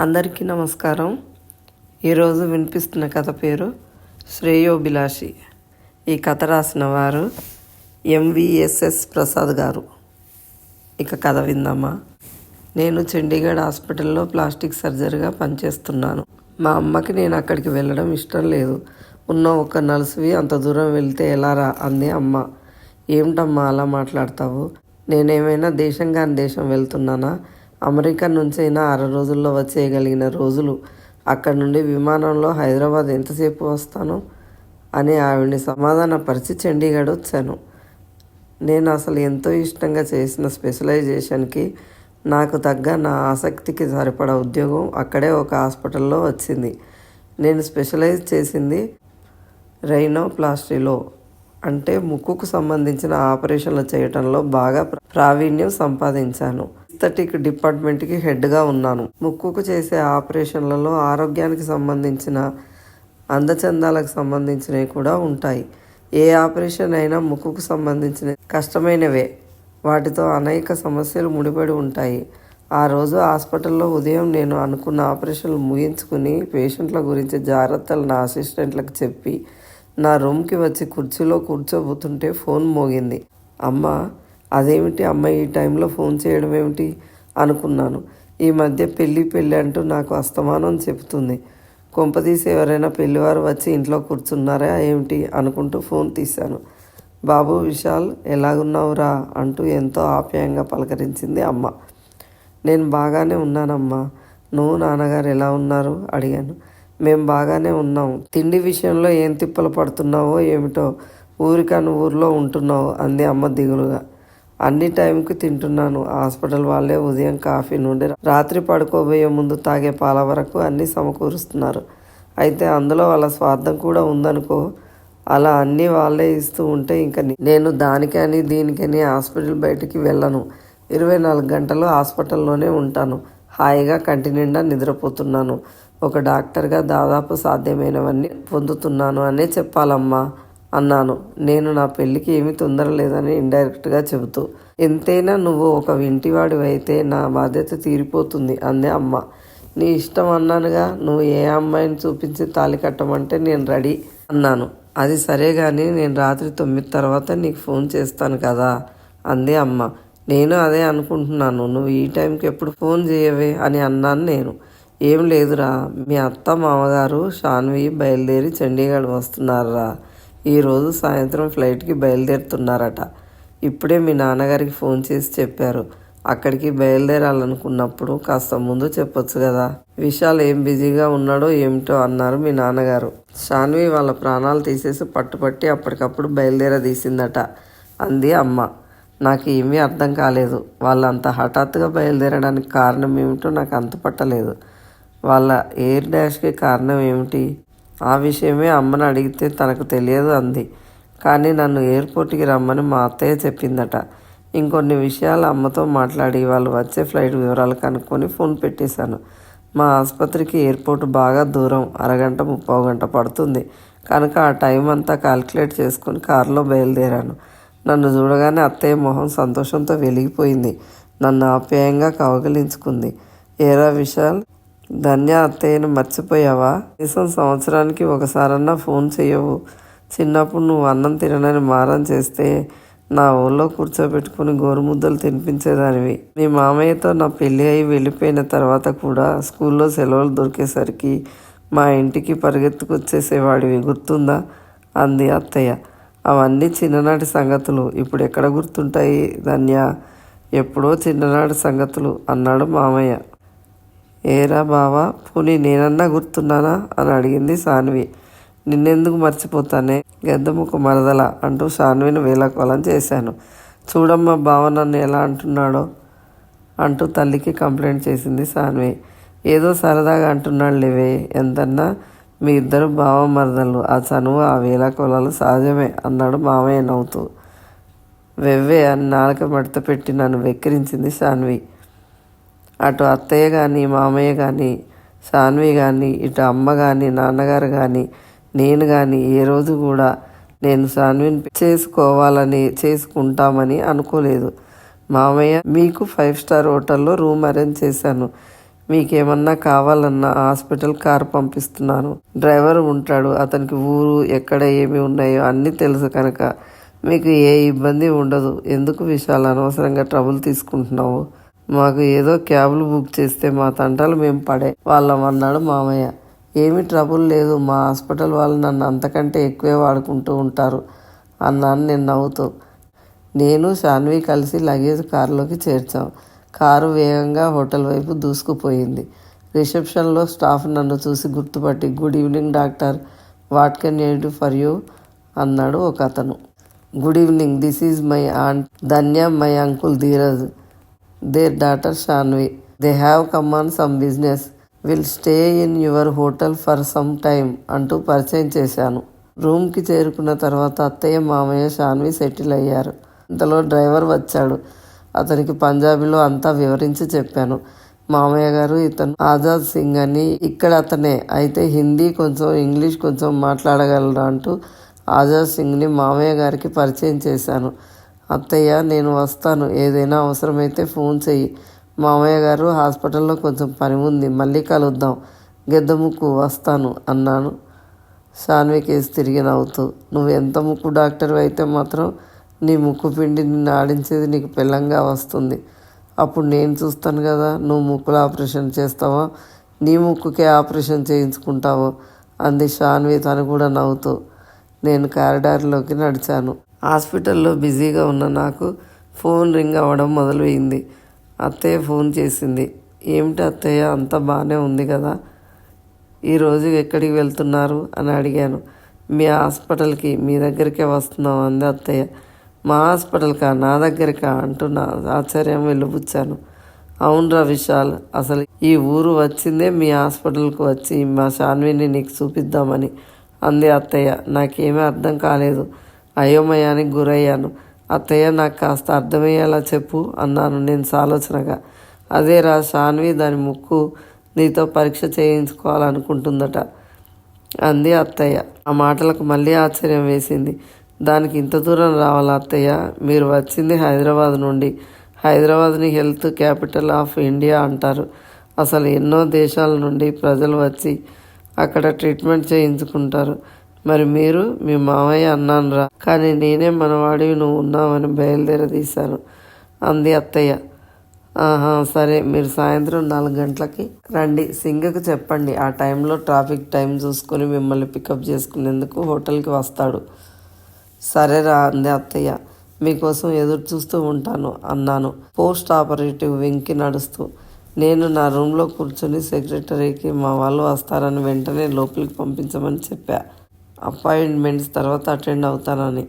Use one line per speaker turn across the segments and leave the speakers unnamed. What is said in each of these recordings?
అందరికీ నమస్కారం. ఈరోజు వినిపిస్తున్న కథ పేరు శ్రేయోభిలాషి. ఈ కథ రాసిన వారు ఎంవిఎస్ఎస్ ప్రసాద్ గారు. ఇక కథ విందామా? నేను చండీగఢ్ హాస్పిటల్లో ప్లాస్టిక్ సర్జరీగా పనిచేస్తున్నాను. మా అమ్మకి నేను అక్కడికి వెళ్ళడం ఇష్టం లేదు. ఉన్న ఒక నర్సువి అంత దూరం వెళ్తే ఎలా రా అంది అమ్మ. ఏమిటమ్మా అలా మాట్లాడతావు? నేనేమైనా దేశం కాని దేశం వెళ్తున్నానా? అమెరికా నుంచైనా అర రోజుల్లో వచ్చేయగలిగిన రోజులు. అక్కడ నుండి విమానంలో హైదరాబాద్ ఎంతసేపు వస్తాను? అని ఆవిడ్ని సమాధానపరిచి చండీగఢ్ వచ్చాను. నేను అసలు ఎంతో ఇష్టంగా చేసిన స్పెషలైజేషన్కి నాకు తగ్గ నా ఆసక్తికి సరిపడా ఉద్యోగం అక్కడే ఒక హాస్పిటల్లో వచ్చింది. నేను స్పెషలైజ్ చేసింది రైనోప్లాస్టీలో. అంటే ముక్కుకు సంబంధించిన ఆపరేషన్లు చేయటంలో బాగా ప్రావీణ్యం సంపాదించాను. ఎస్థెటిక్ డిపార్ట్మెంట్కి హెడ్గా ఉన్నాను. ముక్కుకు చేసే ఆపరేషన్లలో ఆరోగ్యానికి సంబంధించిన అందచందాలకు సంబంధించినవి కూడా ఉంటాయి. ఏ ఆపరేషన్ అయినా ముక్కుకు సంబంధించిన కష్టమైనవే. వాటితో అనేక సమస్యలు ముడిపడి ఉంటాయి. ఆ రోజు హాస్పిటల్లో ఉదయం నేను అనుకున్న ఆపరేషన్లు ముగించుకుని పేషెంట్ల గురించి జాగ్రత్తలు నా అసిస్టెంట్లకు చెప్పి నా రూమ్కి వచ్చి కుర్చీలో కూర్చోబోతుంటే ఫోన్ మోగింది. అమ్మ అదేమిటి అమ్మ ఈ టైంలో ఫోన్ చేయడం ఏమిటి అనుకున్నాను. ఈ మధ్య పెళ్ళి పెళ్ళి అంటూ నాకు అస్తమానం చెబుతుంది. కొంపదీసి ఎవరైనా పెళ్ళివారు వచ్చి ఇంట్లో కూర్చున్నారా ఏమిటి అనుకుంటూ ఫోన్ తీశాను. బాబు విశాల్ ఎలాగున్నావురా అంటూ ఎంతో ఆప్యాయంగా పలకరించింది అమ్మ. నేను బాగానే ఉన్నానమ్మా. నువ్వు నాన్నగారు ఎలా ఉన్నారు? అడిగాను. మేము బాగానే ఉన్నాం. తిండి విషయంలో ఏం తిప్పలు పడుతున్నావో ఏమిటో ఊరికని ఊర్లో ఉంటున్నావు అంది అమ్మ దిగులుగా. అన్ని టైంకి తింటున్నాను. హాస్పిటల్ వాళ్ళే ఉదయం కాఫీ నుండి రాత్రి పడుకోబోయే ముందు తాగే పాల వరకు అన్నీ సమకూరుస్తున్నారు. అయితే అందులో వాళ్ళ స్వార్థం కూడా ఉందనుకో అలా అన్నీ వాళ్ళే ఇస్తూ ఉంటే ఇంకా నేను దానికని దీనికని హాస్పిటల్ బయటికి వెళ్ళను. ఇరవై నాలుగు గంటలు హాస్పిటల్లోనే ఉంటాను. హాయిగా కంటి నిండా నిద్రపోతున్నాను. ఒక డాక్టర్గా దాదాపు సాధ్యమైనవన్నీ పొందుతున్నాను అనే చెప్పాలమ్మా. అన్నాను. నేను నా పెళ్ళికి ఏమీ తొందర లేదని ఇండైరెక్ట్గా చెబుతూ ఎంతైనా నువ్వు ఒక వింటివాడివైతే నా బాధ్యత తీరిపోతుంది అంది అమ్మ. నీ ఇష్టం అన్నానుగా నువ్వు ఏ అమ్మాయిని చూపించి తాళి కట్టమంటే నేను రెడీ అన్నాను. అది సరే కానీ నేను రాత్రి తొమ్మిది తర్వాత నీకు ఫోన్ చేస్తాను కదా అంది అమ్మ. నేను అదే అనుకుంటున్నాను. నువ్వు ఈ టైంకి ఎప్పుడు ఫోన్ చేయవే అని అన్నాను నేను. ఏం లేదురా మీ అత్త మామగారు షాన్వి బయలుదేరి చండీగఢ్ వస్తున్నారా ఈరోజు సాయంత్రం ఫ్లైట్కి బయలుదేరుతున్నారట. ఇప్పుడే మీ నాన్నగారికి ఫోన్ చేసి చెప్పారు. అక్కడికి బయలుదేరాలనుకున్నప్పుడు కాస్త ముందు చెప్పొచ్చు కదా. విశాల్ ఏం బిజీగా ఉన్నాడో ఏమిటో అన్నారు మీ నాన్నగారు. షాన్వి వాళ్ళ ప్రాణాలు తీసేసి పట్టుపట్టి అప్పటికప్పుడు బయలుదేరదీసిందట. అంది అమ్మ. నాకు ఏమీ అర్థం కాలేదు. వాళ్ళంత హఠాత్తుగా బయలుదేరడానికి కారణం ఏమిటో నాకు అంత పట్టలేదు వాళ్ళ ఎయిర్ డాష్కి కారణం ఏమిటి? ఆ విషయమే అమ్మని అడిగితే తనకు తెలియదు అంది. కానీ నన్ను ఎయిర్పోర్ట్కి రమ్మని మా అత్తయ్య చెప్పిందట. ఇంకొన్ని విషయాలు అమ్మతో మాట్లాడి వాళ్ళు వచ్చే ఫ్లైట్ వివరాలు కనుక్కొని ఫోన్ పెట్టేశాను. మా ఆసుపత్రికి ఎయిర్పోర్ట్ బాగా దూరం అరగంట ముప్పై గంట పడుతుంది. కనుక ఆ టైం అంతా కాలిక్యులేట్ చేసుకొని కారులో బయలుదేరాను. నన్ను చూడగానే అత్తయ్య మొహం సంతోషంతో వెలిగిపోయింది. నన్ను ఆప్యాయంగా కవగలించుకుంది ఏరా విశాల్ ధన్య అత్తయ్యను మర్చిపోయావా? కనీసం సంవత్సరానికి ఒకసారన్నా ఫోన్ చేయవు చిన్నప్పుడు నువ్వు అన్నం తిననని మారం చేస్తే నా ఊళ్ళో కూర్చోబెట్టుకుని గోరుముద్దలు తినిపించేదానివి. మీ మామయ్యతో నా పెళ్ళి అయి వెళ్ళిపోయిన తర్వాత కూడా స్కూల్లో సెలవులు దొరికేసరికి మా ఇంటికి పరిగెత్తుకొచ్చేసేవాడివి గుర్తుందా? అంది అత్తయ్య. అవన్నీ చిన్ననాటి సంగతులు. ఇప్పుడు ఎక్కడ గుర్తుంటాయి ధన్య? ఎప్పుడో చిన్ననాటి సంగతులు అన్నాడు మామయ్య. ఏరా బావా? పోనీ నేనన్నా గుర్తున్నానా? అని అడిగింది సాన్వి. నిన్నెందుకు మర్చిపోతానే? గద్దముకు మరదల అంటూ సాన్విని వేలకోలం చేశాను. చూడమ్మా బావ నన్ను ఎలా అంటున్నాడో అంటూ తల్లికి కంప్లైంట్ చేసింది సాన్వి. ఏదో సరదాగా అంటున్నాడు లేవే ఎంతన్నా? మీ ఇద్దరు బావ మరదలు ఆ చనువు ఆ వేలకోలాలు సహజమే అన్నాడు మామయ్య నవ్వుతూ. వెవ్వే అని నాలుక మడత పెట్టి నన్ను వెక్కిరించింది సాన్వి. అటు అత్తయ్య కానీ మామయ్య కానీ సాన్వి కానీ ఇటు అమ్మ కానీ నాన్నగారు కానీ నేను కానీ ఏ రోజు కూడా నేను సాన్విని చేసుకోవాలని చేసుకుంటామని అనుకోలేదు. మామయ్య మీకు ఫైవ్ స్టార్ హోటల్లో రూమ్ అరేంజ్ చేశాను. మీకేమన్నా కావాలన్నా హాస్పిటల్ కార్ పంపిస్తున్నాను. డ్రైవర్ ఉంటాడు అతనికి ఊరు ఎక్కడ ఏమి ఉన్నాయో అన్నీ తెలుసు కనుక మీకు ఏ ఇబ్బంది ఉండదు. ఎందుకు విషయాలు అనవసరంగా ట్రబుల్ తీసుకుంటున్నావు? మాకు ఏదో క్యాబ్లు బుక్ చేస్తే మా తంటలు మేము పడే వాళ్ళం అన్నాడు మామయ్య. ఏమీ ట్రబుల్ లేదు మా హాస్పిటల్ వాళ్ళు నన్ను అంతకంటే ఎక్కువే వాడుకుంటూ ఉంటారు అన్నాను నేను నవ్వుతూ. నేను శాన్వి కలిసి లగేజ్ కారులోకి చేర్చాం. కారు వేగంగా హోటల్ వైపు దూసుకుపోయింది. రిసెప్షన్లో స్టాఫ్ నన్ను చూసి గుర్తుపట్టి good evening doctor what can you do for you? అన్నాడు ఒక అతను good evening this is my aunt Dhanya my uncle Dheeraj. Their daughter Shanvi they have come on some business will stay in your hotel for some time అంటూ పరిచయం చేశాను. రూమ్కి చేరుకున్న తర్వాత అత్తయ్య మామయ్య షాన్వి సెటిల్ అయ్యారు. ఇంతలో డ్రైవర్ వచ్చాడు. అతనికి పంజాబీలో అంతా వివరించి చెప్పాను. మామయ్య గారు ఇతను ఆజాద్ సింగ్ అని ఇక్కడ అతనే. అయితే హిందీ కొంచెం ఇంగ్లీష్ కొంచెం మాట్లాడగలరా అంటూ ఆజాద్ సింగ్ని మామయ్య గారికి పరిచయం చేశాను. అత్తయ్య నేను వస్తాను. ఏదైనా అవసరమైతే ఫోన్ చెయ్యి. మామయ్య గారు హాస్పిటల్లో కొంచెం పని ఉంది. మళ్ళీ కలుద్దాం. గెద్దముక్కు వస్తాను అన్నాను. సాన్వి కేసు తిరిగి నవ్వుతూ నువ్వు ఎంత ముక్కు డాక్టర్ అయితే మాత్రం నీ ముక్కు పిండి నిన్ను ఆడించేది నీకు పిల్లంగా వస్తుంది. అప్పుడు నేను చూస్తాను కదా నువ్వు ముక్కులు ఆపరేషన్ చేస్తావా? నీ ముక్కుకే ఆపరేషన్ చేయించుకుంటావో? అంది షాన్వి తను కూడా నవ్వుతూ. నేను కారిడార్లోకి నడిచాను. హాస్పిటల్లో బిజీగా ఉన్న నాకు ఫోన్ రింగ్ అవ్వడం మొదలైంది అత్తయ్య ఫోన్ చేసింది. ఏమిటి అత్తయ్య? అంతా బాగానే ఉంది కదా? ఈరోజు ఎక్కడికి వెళ్తున్నారు? అని అడిగాను. మీ హాస్పిటల్కి మీ దగ్గరికే వస్తున్నాం అంది అత్తయ్య. మా హాస్పిటల్కా? నా దగ్గరికా? అంటూ నా ఆశ్చర్యం వెళ్ళిపుచ్చాను అవునరా విశాల్ అసలు ఈ ఊరు వచ్చిందే మీ హాస్పిటల్కి వచ్చి మా శాన్విని నీకు చూపిద్దామని అంది అత్తయ్య. నాకేమీ అర్థం కాలేదు. అయోమయానికి గురయ్యాను. అత్తయ్య నాకు కాస్త అర్థమయ్యేలా చెప్పు అన్నాను నేను సాలోచనగా. అదే రా శాన్వి దాని ముక్కు నీతో పరీక్ష చేయించుకోవాలనుకుంటుందట అంది అత్తయ్య. ఆ మాటలకు మళ్ళీ ఆశ్చర్యం వేసింది. దానికి ఇంత దూరం రావాలా అత్తయ్య? మీరు వచ్చింది హైదరాబాద్ నుండి. హైదరాబాద్ని హెల్త్ క్యాపిటల్ ఆఫ్ ఇండియా అంటారు. అసలు ఎన్నో దేశాల నుండి ప్రజలు వచ్చి అక్కడ ట్రీట్మెంట్ చేయించుకుంటారు. మరి మీరు మీ మామయ్య అన్నాను రా కానీ నేనే మనవాడివి నువ్వు ఉన్నావని బయలుదేరదీశాను. అంది అత్తయ్య. ఆహా సరే మీరు సాయంత్రం నాలుగు గంటలకి రండి. సింగకు చెప్పండి. ఆ టైంలో ట్రాఫిక్ టైం చూసుకొని మిమ్మల్ని పికప్ చేసుకునేందుకు హోటల్కి వస్తాడు. సరేరా అంది అత్తయ్య. మీకోసం ఎదురు చూస్తూ ఉంటాను అన్నాను. పోస్ట్ ఆపరేటివ్ వెంకి నడుస్తూ. నేను నా రూమ్లో కూర్చొని సెక్రటరీకి మా వాళ్ళు వస్తారని వెంటనే లోపలికి పంపించమని చెప్పా. అపాయింట్మెంట్స్ తర్వాత అటెండ్ అవుతానని.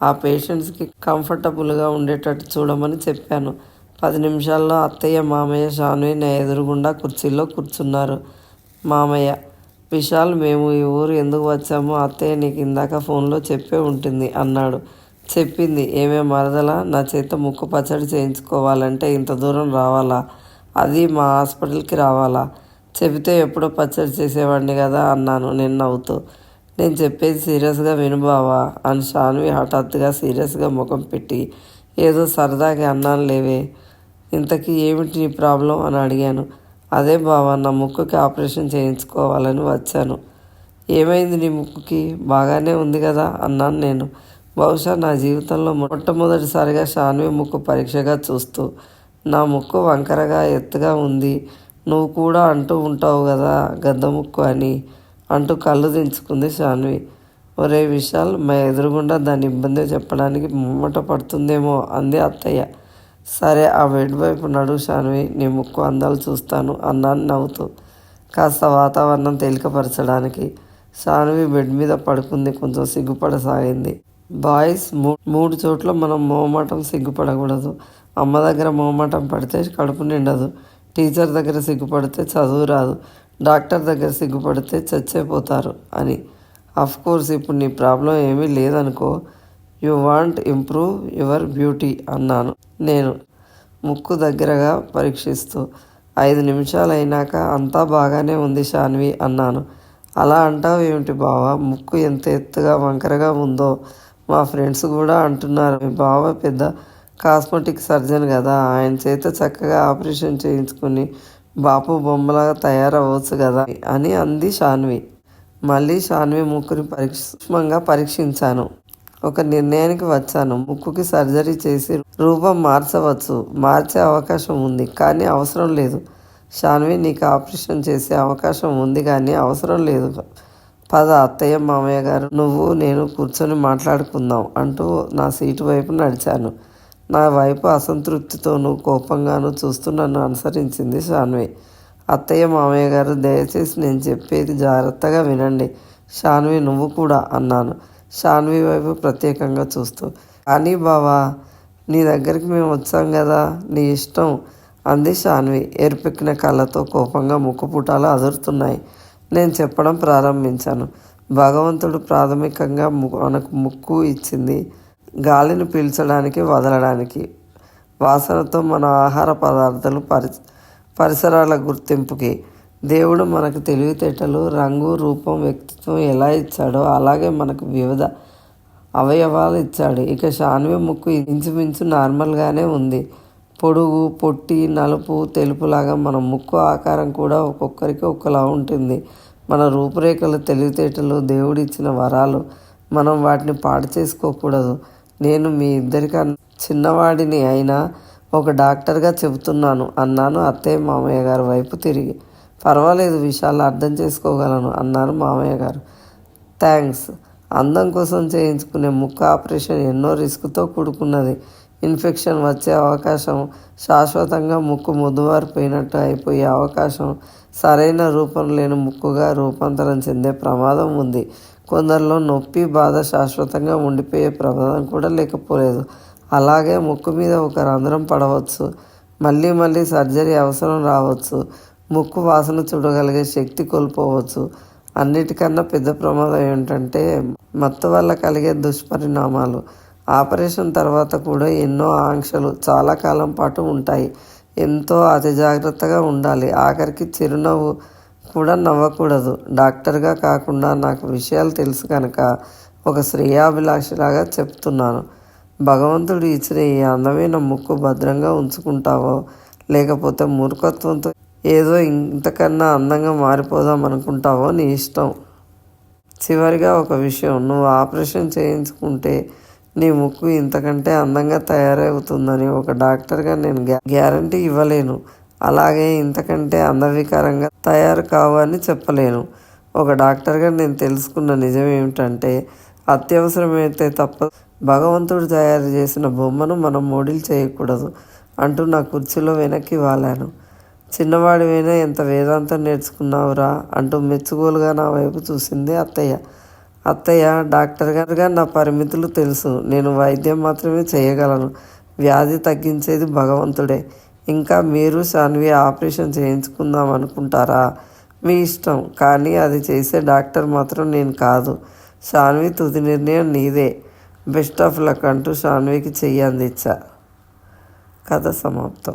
ఆ పేషెంట్స్కి కంఫర్టబుల్గా ఉండేటట్టు చూడమని చెప్పాను. పది నిమిషాల్లో అత్తయ్య మామయ్య షాన్వి నా ఎదురుగుండా కుర్చీలో కూర్చున్నారు. మామయ్య విశాల్ మేము ఈ ఊరు ఎందుకు వచ్చామో అత్తయ్య నీకు ఇందాక ఫోన్లో చెప్పే ఉంటుంది అన్నాడు. చెప్పింది ఏమే మరదలా నా చేత ముక్కు పచ్చడి చేయించుకోవాలంటే ఇంత దూరం రావాలా? అది మా హాస్పిటల్కి రావాలా? చెబితే ఎప్పుడో పచ్చడి చేసేవాడిని కదా అన్నాను నేను అవుతూ నేను చెప్పేది సీరియస్గా విను బావా అని షాన్వి హఠాత్తుగా సీరియస్గా ముఖం పెట్టి ఏదో సరదాగా అన్నాను లేవే ఇంతకీ ఏమిటి నీ ప్రాబ్లం అని అడిగాను. అదే బావా నా ముక్కుకి ఆపరేషన్ చేయించుకోవాలని వచ్చాను. ఏమైంది నీ ముక్కుకి? బాగానే ఉంది కదా అన్నాను నేను. బహుశా నా జీవితంలో మొట్టమొదటిసారిగా షాన్వి ముక్కు పరీక్షగా చూస్తూ నా ముక్కు వంకరగా ఎత్తుగా ఉంది. నువ్వు కూడా అంటూ ఉంటావు కదా గద్ద ముక్కు అని. అంటూ కళ్ళు దించుకుంది శాన్వి. ఒరే విశాల్ మా ఎదురుగుండా దాని ఇబ్బంది చెప్పడానికి ముమ్మట పడుతుందేమో అంది అత్తయ్య. సరే ఆ బెడ్ వైపు నడు శాన్వి నీ ముక్కు అందాలు చూస్తాను అన్నాను నవ్వుతూ. కాస్త వాతావరణం తేలికపరచడానికి శాన్వి బెడ్ మీద పడుకుంది కొంచెం సిగ్గుపడసాగింది. బాయ్స్ మూడు చోట్ల మనం మోమాటం సిగ్గుపడకూడదు. అమ్మ దగ్గర మోమాటం పడితే కడుపు నిండదు. టీచర్ దగ్గర సిగ్గుపడితే చదువు రాదు. డాక్టర్ దగ్గర సిగ్గుపడితే చచ్చిపోతారు అని. అఫ్ కోర్స్ ఇప్పుడు నీ ప్రాబ్లం ఏమీ లేదనుకో you want improve your beauty అన్నాను నేను. ముక్కు దగ్గరగా పరీక్షిస్తూ ఐదు నిమిషాలు అయినాక అంతా బాగానే ఉంది శాన్వి అన్నాను. అలా అంటావు ఏమిటి బావ? ముక్కు ఎంత ఎత్తుగా వంకరగా ఉందో. మా ఫ్రెండ్స్ కూడా అంటున్నారు మీ బావ పెద్ద కాస్మెటిక్ సర్జన్ కదా. ఆయన చేత చక్కగా ఆపరేషన్ చేయించుకుని బాపు బొమ్మలాగా తయారవచ్చు కదా అని అంది శాన్వి మళ్ళీ శాన్వి ముక్కుని పరీక్ష సూక్ష్మంగా పరీక్షించాను. ఒక నిర్ణయానికి వచ్చాను. ముక్కుకి సర్జరీ చేసి రూపం మార్చవచ్చు. మార్చే అవకాశం ఉంది కానీ అవసరం లేదు. శాన్వి నీకు ఆపరేషన్ చేసే అవకాశం ఉంది కానీ అవసరం లేదు. పద అత్తయ్య మామయ్య గారు నువ్వు నేను కూర్చొని మాట్లాడుకుందాం అంటూ నా సీటు వైపు నడిచాను. నా వైపు అసంతృప్తితోనూ కోపంగానూ చూస్తూ నన్ను అనుసరించింది శాన్వి. అత్తయ్య మామయ్య గారు దయచేసి నేను చెప్పేది జాగ్రత్తగా వినండి. శాన్వి నువ్వు కూడా అన్నాను. శాన్వి వైపు ప్రత్యేకంగా చూస్తూ కానీ బావా నీ దగ్గరికి మేము వచ్చాం కదా నీ ఇష్టం అంది శాన్వి. ఏర్పెక్కిన కళ్ళతో కోపంగా ముక్కుపుటాలు అదురుతున్నాయి. నేను చెప్పడం ప్రారంభించాను. భగవంతుడు ప్రాథమికంగా ము- మనకు ముక్కు ఇచ్చింది గాలిని పీల్చడానికి వదలడానికి వాసనతో మన ఆహార పదార్థాలు పరి పరిసరాల గుర్తింపుకి దేవుడు మనకు తెలివితేటలు రంగు రూపం వ్యక్తిత్వం ఎలా ఇచ్చాడో అలాగే మనకు వివిధ అవయవాలు ఇచ్చాడు. ఇక శాన్వి ముక్కు ఇంచుమించు నార్మల్గానే ఉంది. పొడుగు పొట్టి నలుపు తెలుపులాగా మన ముక్కు ఆకారం కూడా ఒక్కొక్కరికి ఒకలా ఉంటుంది. మన రూపురేఖలు తెలివితేటలు దేవుడిచ్చిన వరాలు మనం వాటిని పాడు చేసుకోకూడదు. నేను మీ ఇద్దరికన్నా చిన్నవాడిని అయినా ఒక డాక్టర్గా చెబుతున్నాను అన్నాను అత్తయ్య మామయ్య గారు వైపు తిరిగి. పర్వాలేదు విషయాలు అర్థం చేసుకోగలను అన్నారు మామయ్య గారు. థ్యాంక్స్. అందం కోసం చేయించుకునే ముక్కు ఆపరేషన్ ఎన్నో రిస్క్తో కూడుకున్నది. ఇన్ఫెక్షన్ వచ్చే అవకాశం శాశ్వతంగా ముక్కు ముద్దువారిపోయినట్టు అయిపోయే అవకాశం సరైన రూపం లేని ముక్కుగా రూపాంతరం చెందే ప్రమాదం ఉంది. కొందరిలో నొప్పి బాధ శాశ్వతంగా ఉండిపోయే ప్రమాదం కూడా లేకపోలేదు. అలాగే ముక్కు మీద ఒక రంధ్రం పడవచ్చు. మళ్ళీ మళ్ళీ సర్జరీ అవసరం రావచ్చు. ముక్కు వాసన చూడగలిగే శక్తి కోల్పోవచ్చు. అన్నిటికన్నా పెద్ద ప్రమాదం ఏంటంటే మత్తు వల్ల కలిగే దుష్పరిణామాలు. ఆపరేషన్ తర్వాత కూడా ఎన్నో ఆంక్షలు చాలా కాలం పాటు ఉంటాయి. ఎంతో అతి జాగ్రత్తగా ఉండాలి. ఆఖరికి చిరునవ్వు కూడా నవ్వకూడదు. డాక్టర్గా కాకుండా నాకు విషయాలు తెలుసు కనుక ఒక శ్రేయాభిలాషిలాగా చెప్తున్నాను. భగవంతుడు ఇచ్చిన ఈ అందమైన ముక్కు భద్రంగా ఉంచుకుంటావో లేకపోతే మూర్ఖత్వంతో ఏదో ఇంతకన్నా అందంగా మారిపోదాం అనుకుంటావో నీ ఇష్టం. చివరిగా ఒక విషయం నువ్వు ఆపరేషన్ చేయించుకుంటే నీ ముక్కు ఇంతకంటే అందంగా తయారవుతుందని ఒక డాక్టర్గా నేను గ్యా గ్యారంటీ ఇవ్వలేను. అలాగే ఇంతకంటే అందవికారంగా తయారు కావు అని చెప్పలేను. ఒక డాక్టర్గా నేను తెలుసుకున్న నిజం ఏమిటంటే అత్యవసరమైతే తప్ప భగవంతుడు తయారు చేసిన బొమ్మను మనం మోడీలు చేయకూడదు అంటూ నా కుర్చీలో వెనక్కి వాలాను. చిన్నవాడివైనా ఎంత వేదాంతం నేర్చుకున్నావురా అంటూ మెచ్చుకోలుగా నా వైపు చూసింది అత్తయ్య. అత్తయ్య డాక్టర్ గారుగా నా పరిమితులు తెలుసు. నేను వైద్యం మాత్రమే చేయగలను. వ్యాధి తగ్గించేది భగవంతుడే. ఇంకా మీరు శాన్వి ఆపరేషన్ చేయించుకుందాం అనుకుంటారా? మీ ఇష్టం కానీ అది చేసే డాక్టర్ మాత్రం నేను కాదు. శాన్వి తుది నిర్ణయం నీదే. బెస్ట్ ఆఫ్ లక్ అంటూ శాన్వికి చెయ్యి అందించా. కథ సమాప్తం.